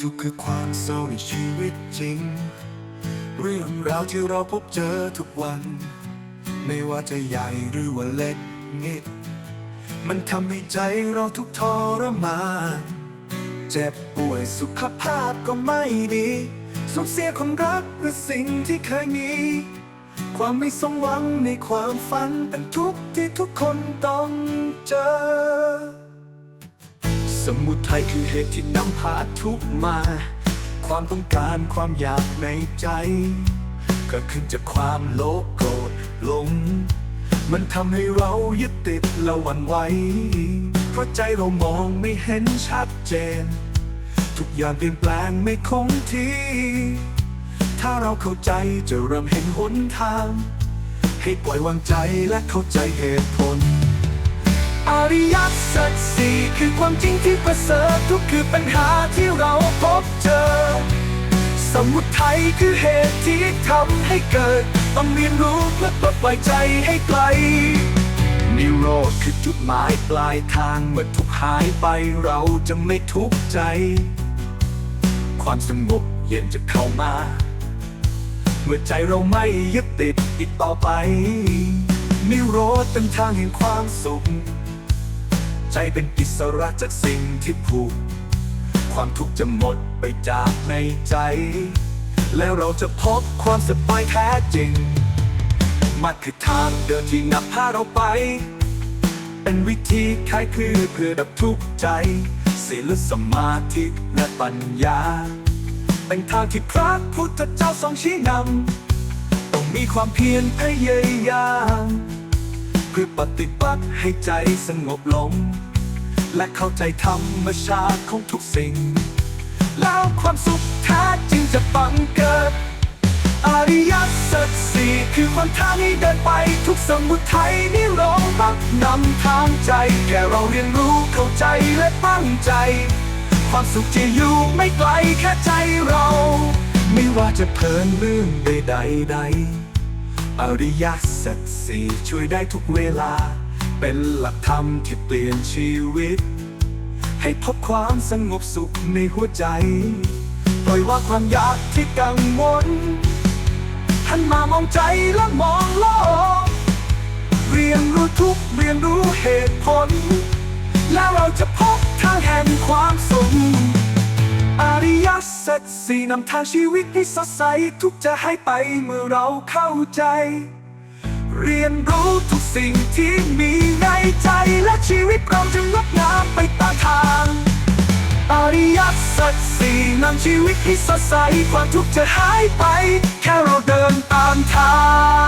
ทุกคือความเศร้าในชีวิตจริง เรื่องราวที่เราพบเจอทุกวัน ไม่ว่าจะใหญ่หรือว่าเล็กนิด มันทำให้ใจเราทุกทรมานเจ็บป่วยสุขภาพก็ไม่ดีสูญเสียคนรักหรือสิ่งที่เคยมี ความไม่สมหวังในความฝันเป็นทุกข์ที่ทุกคนต้องเจอ สมุทัยคือเหตุที่นำพาทุกมา ความต้องการความอยากในใจกิดขึ้นจากความโลภโกรธหลง มันทำให้เรายึดติดและหวั่นไหวเพราะใจเรามองไม่เห็นชัดเจน ทุกอย่างเปลี่ยนแปลงไม่คงที่ ถ้าเราเข้าใจจะเริ่มเห็นหนทาง ให้ปล่อยวางใจและเข้าใจเหตุผล อริยสัจสี่คือความจริงที่ประเสริฐทุกคือปัญหาที่เราพบเจอ สมุทัยคือเหตุที่ทำให้เกิด ต้องเรียนรู้เพื่อปลดปล่อยใจให้ไกลนิโรธคือจุดหมายปลายทางเมื่อทุกหายไปเราจะไม่ทุกข์ใจ ความสงบเย็นจะเข้ามา เมื่อใจเราไม่ยึดติดอีกต่อไปนิโรธเป็นทางแห่งความสุข ใจเป็นอิสระจากสิ่งที่ผูก ความทุกข์จะหมดไปจากในใจ แล้วเราจะพบความสบายแท้จริง มันคือทางเดินที่นำพาเราไป เป็นวิธีคลายคือเพื่อดับทุกข์ใจศีลสมาธิและปัญญา เป็นทางที่พระพุทธเจ้าทรงชี้นำ ต้องมีความเพียรพยายามเพื่อปฏิบัติให้ใจสงบลง และเข้าใจธรรมชาติของทุกสิ่ง แล้วความสุขแท้จริงจะบังเกิด อริยสัจสี่คือคนทางให้เดินไปทุกสมุทัยนี่เราบักนำทางใจ แค่เราเรียนรู้เข้าใจและตั้งใจ ความสุขที่อยู่ไม่ไกลแค่ใจเรา ไม่ว่าจะเพลินเรื่องใดๆอริยสัจสี่ช่วยได้ทุกเวลา เป็นหลักธรรมที่เปลี่ยนชีวิต ให้พบความสงบสุขในหัวใจ ปล่อยวางความอยากที่กังวลหันมามองใจและมองโลก เรียนรู้ทุกเรียนรู้เหตุผล แล้วเราจะพบทางแห่งความสุขอริยสัจสี่นำทางชีวิตให้สดใสทุกจะให้ไปเมื่อเราเข้าใจ เรียนรู้ทุกสิ่งที่มีในใจและชีวิตเราจะงดงามไปตามทางอริยสัจสี่นำชีวิตให้สดใสความทุกข์จะหายไป แค่เราเดินตามทาง